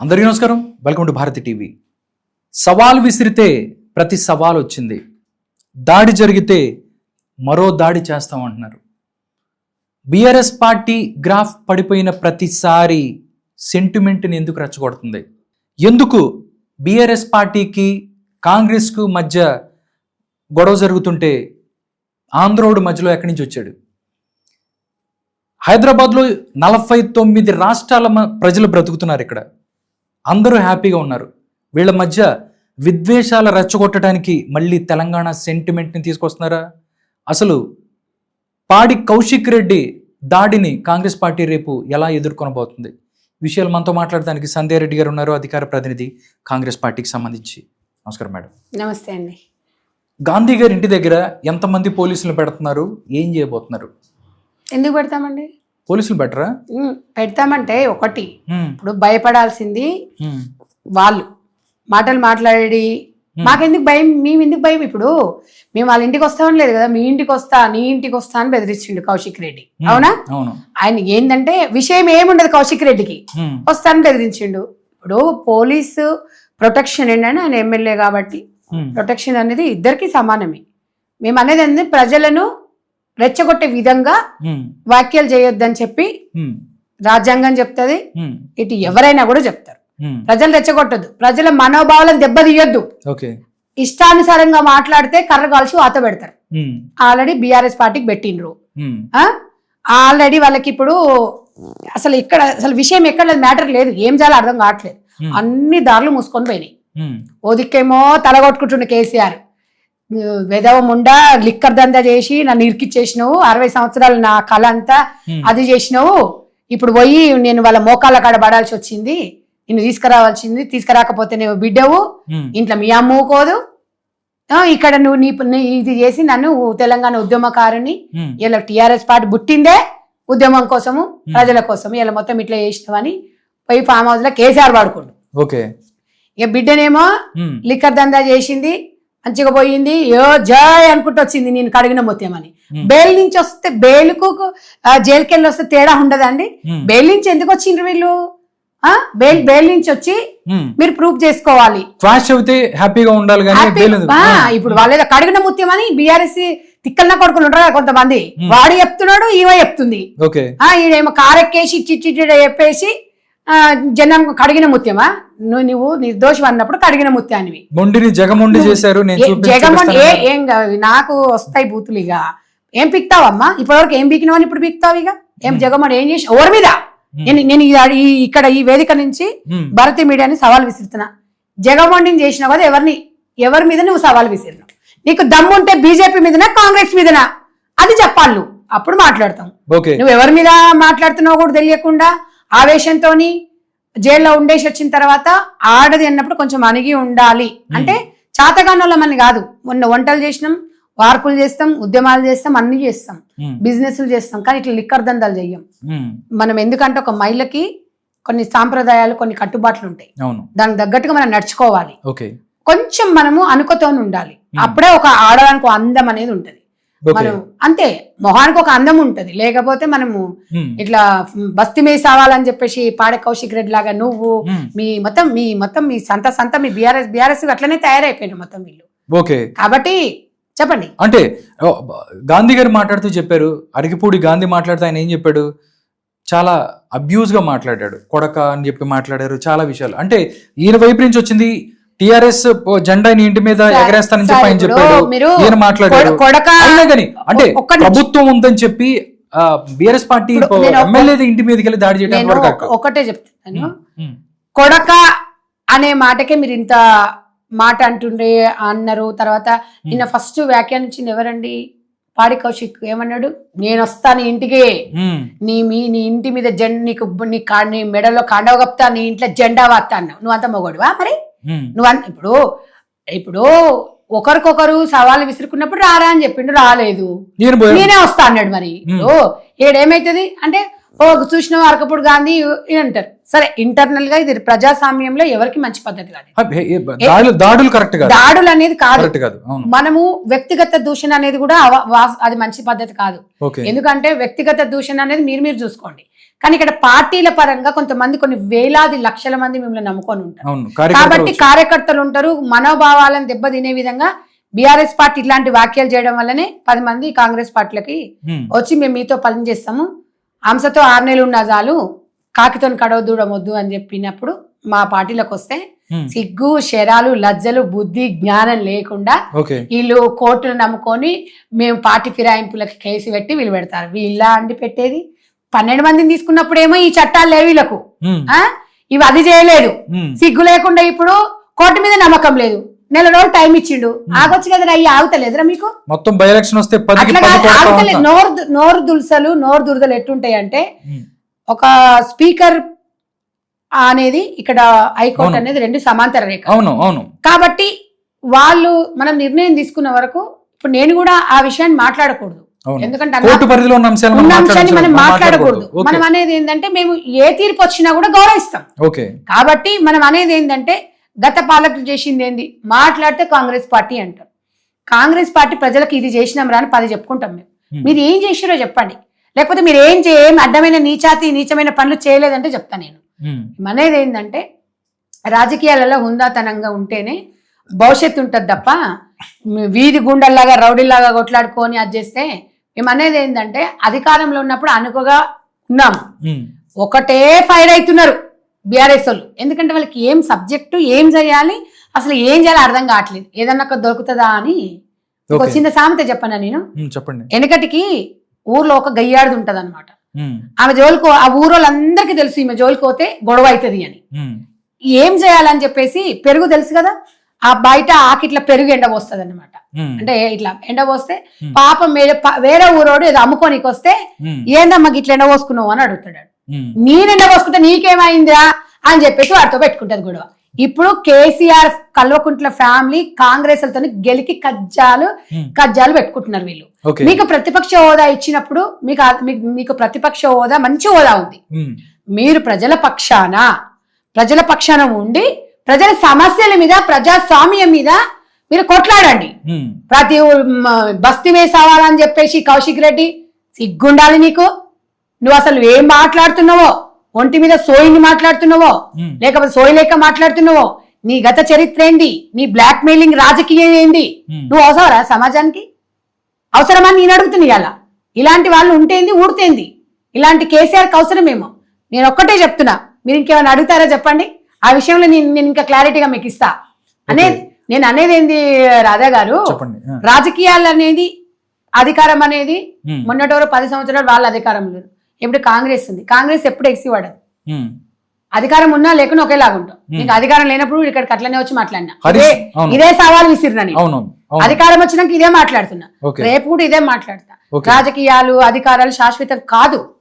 అందరికీ నమస్కారం. Welcome to Bharathi TV. సవాల్ విసిరితే ప్రతి సవాల్ వచ్చింది. దాడి జరిగితే మరో దాడి చేస్తామంటున్నారు బీఆర్ఎస్ పార్టీ గ్రాఫ్ పడిపోయిన ప్రతిసారి సెంటిమెంట్ని ఎందుకు రెచ్చగొడుతుంది? ఎందుకు బీఆర్ఎస్ పార్టీకి కాంగ్రెస్కు మధ్య గొడవ జరుగుతుంటే ఆంధ్రోడు మధ్యలో ఎక్కడి నుంచి వచ్చాడు? హైదరాబాద్లో నలభై తొమ్మిది రాష్ట్రాల మ- ప్రజలు బ్రతుకుతున్నారు ఇక్కడ. అందరూ హ్యాపీగా ఉన్నారు. వీళ్ళ మధ్య విద్వేషాల రెచ్చగొట్టడానికి మళ్ళీ తెలంగాణ సెంటిమెంట్ని తీసుకొస్తున్నారా? అసలు పాడి కౌశిక్ రెడ్డి దాడిని కాంగ్రెస్ పార్టీ రేపు ఎలా ఎదుర్కొనబోతుంది? విషయాలు మనతో మాట్లాడడానికి సంధ్యా రెడ్డి గారు ఉన్నారు అధికార ప్రతినిధి కాంగ్రెస్ పార్టీకి సంబంధించి. నమస్కారం మేడం. నమస్తే అండి. గాంధీ గారి ఇంటి దగ్గర ఎంతమంది పోలీసులు పెడుతున్నారు? ఏం చేయబోతున్నారు? ఎందుకు పెడతామండి? పోలీసులు ఉమ్, పెడతామంటే ఒకటి. ఇప్పుడు భయపడాల్సింది వాళ్ళు. మాటలు మాట్లాడి మాకెందుకు భయం? మేము ఎందుకు భయం ఇప్పుడు? మేము వాళ్ళ ఇంటికి వస్తామని లేదు కదా? మీ ఇంటికి వస్తా నీ ఇంటికి వస్తా అని బెదిరించిండు కౌశిక్ రెడ్డి. అవునా? ఆయన ఏంటంటే విషయం ఏముండదు కౌశిక్ రెడ్డికి. వస్తానని బెదిరించిండు. ఇప్పుడు పోలీసు ప్రొటెక్షన్ ఏంటంటే ఆయన ఎమ్మెల్యే కాబట్టి ప్రొటెక్షన్ అనేది ఇద్దరికి సమానమే. మేము అనేది ప్రజలను రెచ్చగొట్టే విధంగా వ్యాఖ్యలు చేయొద్దని చెప్పి రాజ్యాంగం చెప్తుంది. ఇటు ఎవరైనా కూడా చెప్తారు. ప్రజలు రెచ్చగొట్టద్దు. ప్రజల మనోభావాలను దెబ్బతీయొద్దు. ఇష్టానుసారంగా మాట్లాడితే కర్ర కాల్చి వాత పెడతారు. ఆల్రెడీ బీఆర్ఎస్ పార్టీకి పెట్టిండ్రు. ఆల్రెడీ వాళ్ళకి ఇప్పుడు అసలు ఇక్కడ అసలు విషయం ఎక్కడ మ్యాటర్ లేదు. ఏం చేయాలో అర్థం కావట్లేదు. అన్ని దారులు మూసుకొని పోయినాయి. హ్మ్, ఓ దిక్కేమో తలగొట్టుకుంటుండే కేసీఆర్. వెదవ ముండా లిక్కర్ దందా చేసి నన్ను ఇరికిచ్చేసినావు. అరవై సంవత్సరాలు నా కళ అంతా అది చేసినావు. ఇప్పుడు పోయి నేను వాళ్ళ మోకాళ్ళ కాడ పడాల్సి వచ్చింది. నిన్ను తీసుకురావాల్సింది తీసుకురాకపోతే నువ్వు బిడ్డవు. ఇంట్లో మీ అమ్మ ఊకోదు. ఆ, ఇక్కడ నువ్వు నీ ఇది చేసి నన్ను తెలంగాణ ఉద్యమకారుని ఇలా టిఆర్ఎస్ పార్టీ పుట్టిందే ఉద్యమం కోసము ప్రజల కోసం ఇలా మొత్తం ఇట్లా చేసినావని పోయి ఫామ్ హౌస్లో కేసీఆర్ వాడుకోండు. ఓకే. ఇక బిడ్డనేమో లిక్కర్ దందా చేసింది. మంచిగా పోయింది. యో జయ్ అనుకుంటూ వచ్చింది నేను కడిగిన మొత్తమని బెయిల్ నుంచి వస్తే బెయిల్కు జైలుకి వెళ్ళి వస్తే తేడా ఉండదండి. బెయిల్ నుంచి ఎందుకు వచ్చిండ్రు వీళ్ళు? ఆ? బెయిల్ బెయిల్ నుంచి వచ్చి. మీరు ప్రూఫ్ చేసుకోవాలి. క్వాష్ అవుతే హ్యాపీగా ఉండాలి ఇప్పుడు వాళ్ళు ఏదో కడిగిన ముత్యం అని బీఆర్ఎస్ తిక్కన్న కొడుకులు ఉంటారు కదా కొంతమంది. వాడు చెప్తున్నాడు ఈమె చెప్తుంది. ఈడేమో కారెక్కేసి చిట్టి చెప్పేసి జనం కడిగిన ముత్యమా? నువ్వు నువ్వు నిర్దోషం అన్నప్పుడు కడిగిన ముత్యానివి. మొండిని జగమొండి చేశారు నేను ఏ- ఏ నాకు వస్తాయి బూతులు ఇక. ఏం పిక్తావమ్మా? ఇప్పటివరకు ఏం పీకినావు అని ఇప్పుడు పీక్తావు ఇక? ఏం. జగన్మోహన్ ఏం చేసి ఎవరి మీద? నేను నేను ఇక్కడ ఈ వేదిక నుంచి భారతీయ మీడియాని సవాల్ విసురుతున్నా. జగన్మోహన్ చేసినావు కదా ఎవరిని ఎవరి మీద నువ్వు సవాల్ విసిరినావు? నీకు దమ్ముంటే బీజేపీ మీదనా కాంగ్రెస్ మీదనా? అది చెప్పాలి నువ్వు. అప్పుడు మాట్లాడతాం. నువ్వు ఎవరి మీద మాట్లాడుతున్నావు కూడా తెలియకుండా ఆవేశంతోని జైల్లో ఉండేసి వచ్చిన తర్వాత ఆడది అన్నప్పుడు కొంచెం అణిగి ఉండాలి. అంటే చాతగానోళ్ళం అని కాదు. మొన్న వంటలు చేసినాం వార్పులు చేస్తాం ఉద్యమాలు చేస్తాం అన్ని చేస్తాం. బిజినెస్లు చేస్తాం. కానీ ఇట్లా లిక్కర్ దందాలు చెయ్యం. మనం ఎందుకంటే ఒక మహిళకి కొన్ని సాంప్రదాయాలు కొన్ని కట్టుబాట్లు ఉంటాయి. అవును. దానికి తగ్గట్టుగా మనం నడుచుకోవాలి. కొంచెం మనము అనుకతోని ఉండాలి. అప్పుడే ఒక ఆడడానికి అందం అనేది ఉంటది. మనం అంతే మొహానికి ఒక అందం ఉంటది. లేకపోతే మనము హ్మ్, ఇట్లా బస్తి మీద సావాలని చెప్పేసి పాడే కౌశిక్ రెడ్డి లాగా నువ్వు హ్మ్, మీ మొత్తం మీ మొత్తం మీ సంత సంత మీ బీఆర్ఎస్ బీఆర్ఎస్ అట్లనే తయారైపోయినారు మొత్తం వీళ్ళు. ఓకే కాబట్టి చెప్పండి. అంటే గాంధీ గారు మాట్లాడుతూ చెప్పారు అరకిపూడి గాంధీ మాట్లాడుతూ ఆయన ఏం చెప్పాడు? చాలా అబ్యూజ్గా మాట్లాడాడు. కొడక అని చెప్పి మాట్లాడారు చాలా విషయాలు. అంటే ఈయన వైపు నుంచి వచ్చింది టిఆర్ఎస్ జెండా ఇంటి మీద ఎగరేస్తానని చెప్పి ఆయన చెప్పాడు. మీరు ఈయన మాట్లాడాడు. అంటే. ప్రభుత్వం ఉందని చెప్పి బిఆర్ఎస్ పార్టీ ఎమ్మెల్యే ఇంటి మీదకి వెళ్ళి దాడి ఒక- ఒకటే చెప్తాను కొడక అనే మాటకే మీరు ఇంత మాట అంటుండే అన్నారు. తర్వాత నిన్న ఫస్ట్ వ్యాఖ్యానించింది ఎవరండి? పాడి కౌశిక్ ఏమన్నాడు? నేను వస్తాను ఇంటికి. నీ మీ నీ ఇంటి మీద జెండా నీకు నీ కా- నీ మెడలో కాండవ కప్తా నీ ఇంట్లో జెండా వాత్తా అన్నావు. నువ్వు అంత మొగడువా మరి? నువ్వు ఇప్పుడు ఇప్పుడు ఒకరికొకరు సవాళ్ళు విసురుకున్నప్పుడు రారా అని చెప్పిండు రాలేదు. నేనే వస్తా అన్నాడు మరి. ఇప్పుడు ఏడేమైతుంది? అంటే ఓ చూసిన అరకప్పుడు గాంధీ అంటారు. సరే ఇంటర్నల్గా ఇది ప్రజాస్వామ్యంలో ఎవరికి మంచి పద్ధతి కాదు. దాడులు కరెక్ట్ దాడులు అనేది కాదు. మనము వ్యక్తిగత దూషణ అనేది కూడా అది మంచి పద్ధతి కాదు. ఎందుకంటే వ్యక్తిగత దూషణ అనేది మీరు మీరు చూసుకోండి. కానీ ఇక్కడ పార్టీల పరంగా కొంతమంది కొన్ని వేలాది లక్షల మంది మిమ్మల్ని నమ్ముకొని ఉంటారు. కాబట్టి కార్యకర్తలు ఉంటారు మనోభావాలను దెబ్బతినే విధంగా బీఆర్ఎస్ పార్టీ ఇట్లాంటి వ్యాఖ్యలు చేయడం వల్లనే పది మంది కాంగ్రెస్ పార్టీలకి వచ్చి మేము మీతో పని చేస్తాము. హంసతో ఆరు నెలలు ఉన్న చాలు కాకితో కడవ దూడమొద్దు అని చెప్పినప్పుడు మా పార్టీలకు వస్తే సిగ్గు శరాలు లజ్జలు బుద్ధి జ్ఞానం లేకుండా వీళ్ళు కోర్టులు నమ్ముకొని మేము పార్టీ ఫిరాయింపులకి కేసు పెట్టి వీళ్ళు పెడతారు. వీళ్ళ అండి పెట్టేది. పన్నెండు మందిని తీసుకున్నప్పుడేమో ఈ చట్టాలు లేవు వీళ్ళకు? ఇవి అది చేయలేదు. సిగ్గు లేకుండా ఇప్పుడు కోర్టు మీద నమ్మకం లేదు. నెల రోజులు టైం ఇచ్చిండు. ఆగొచ్చు కదా అయ్యి ఆగుతలేదురా మీకు? మొత్తం బై ఎలక్షన్ వస్తే ఆగుతలేదు. నోరు నోరు దుల్సలు నోరు దురదలు ఎట్టుంటాయి అంటే ఉమ్, ఒక స్పీకర్ అనేది ఇక్కడ హైకోర్టు. అనేది రెండు సమాంతర రేఖ. అవును అవును. కాబట్టి వాళ్ళు మనం నిర్ణయం తీసుకున్న వరకు ఇప్పుడు నేను కూడా ఆ విషయాన్ని మాట్లాడకూడదు. ఎందుకంటే ఉన్న అంశాన్ని మనం మాట్లాడకూడదు. మనం అనేది ఏంటంటే మేము ఏ తీర్పు వచ్చినా కూడా గౌరవిస్తాం. ఓకే. కాబట్టి మనం అనేది ఏంటంటే గత పాలకులు చేసింది ఏంది మాట్లాడితే కాంగ్రెస్ పార్టీ అంటారు. కాంగ్రెస్ పార్టీ ప్రజలకు ఇది చేసినాం రా అని పది చెప్పుకుంటాం మేము. మీరు ఏం చేసిరో చెప్పండి. లేకపోతే మీరు ఏం చే ఏం అడ్డమైన నీచాతి నీచమైన పనులు చేయలేదంటే చెప్తా నేను. అనేది ఏంటంటే రాజకీయాలలో హుందాతనంగా ఉంటేనే భవిష్యత్తు ఉంటుంది తప్ప వీధి గుండల్లాగా రౌడీలాగా కొట్లాడుకొని అది చేస్తే మేము అనేది ఏంటంటే అధికారంలో ఉన్నప్పుడు అనుకోగా ఉన్నాము ఒకటే ఫైర్ అవుతున్నారు. బీఆర్ఎస్ వాళ్ళు ఎందుకంటే వాళ్ళకి ఏం సబ్జెక్టు ఏం చేయాలి అసలు ఏం చేయాలో అర్థం కావట్లేదు. ఏదన్నా దొరుకుతుందా అని. ఒక చిన్న సామెత చెప్పనా నేను? చెప్పండి. వెనకటికి ఊర్లో ఒక గయ్యాడిది ఉంటది అనమాట ఆమె జోలికో ఆ ఊరోళ్ళందరికీ తెలుసు ఈమె జోలికి పోతే గొడవ అవుతుంది అని. ఏం చేయాలని చెప్పేసి పెరుగు తెలుసు కదా? ఆ బయట ఆకిట్ల పెరుగు ఎండ పోస్తుంది అనమాట అంటే ఇట్లా ఎండ పోస్తే. పాపం వేరే వేరే ఊరోడు ఏదో అమ్ముకోనికి వస్తే ఉమ్, ఏందమ్మా ఇట్లా ఎండ పోసుకున్నావు? అని అడుగుతాడు ఉమ్, నేను ఎండ పోసుకుంటే నీకేమైందిరా అని చెప్పేసి వాడితో పెట్టుకుంటది గొడవ. ఇప్పుడు కేసీఆర్ కల్వకుంట్ల ఫ్యామిలీ కాంగ్రెస్లతో గెలికి కజ్జాలు కజ్జాలు పెట్టుకుంటున్నారు వీళ్ళు. మీకు ప్రతిపక్ష హోదా ఇచ్చినప్పుడు మీకు మీకు- ప్రతిపక్ష హోదా మంచి హోదా ఉంది. మీరు ప్రజల పక్షాన ప్రజల పక్షాన ఉండి ప్రజల సమస్యల మీద ప్రజాస్వామ్యం మీద మీరు కొట్లాడండి. ప్రతి బస్తీ వేసావాలని చెప్పేసి కౌశిక్ రెడ్డి సిగ్గుండాలి నీకు నువ్వు అసలు ఏం మాట్లాడుతున్నావో? ఒంటి మీద సోయిని మాట్లాడుతున్నావో? లేకపోతే సోయి లేక మాట్లాడుతున్నావో? నీ గత చరిత్ర ఏంది నీ బ్లాక్ మెయిలింగ్ రాజకీయం ఉమ్, నువ్వు అవసరరా సమాజానికి? అవసరమా నేను అడుగుతున్నా ఇవాళ. ఇలాంటి వాళ్ళు ఉంటేంది ఊడితేంది ఇలాంటి కేసీఆర్కి అవసరమేమో? నేను ఒక్కటే చెప్తున్నా. మీరు ఇంకేమైనా అడుగుతారా చెప్పండి? ఆ విషయంలో నేను నేను ఇంకా క్లారిటీగా మీకు ఇస్తా. అనేది నేను అనేది ఏంది రాధా గారు? రాజకీయాలు అనేది అధికారం అనేది మొన్నటి పది సంవత్సరాలు వాళ్ళ అధికారం లేదు ఇప్పుడు కాంగ్రెస్ ఉంది. కాంగ్రెస్ ఎప్పుడు ఎక్సి పడదు ఉమ్, అధికారం ఉన్నా లేకుండా ఒకేలాగా ఉంటాం నీకు అధికారం లేనప్పుడు ఇక్కడికి అట్లనే వచ్చి మాట్లాడినా. ఇదే. ఇదే సవాల్ విసిరినా నేను. అధికారం వచ్చినాక ఇదే మాట్లాడుతున్నా. రేపు కూడా ఇదే మాట్లాడతా. రాజకీయాలు అధికారాలు శాశ్వతం కాదు.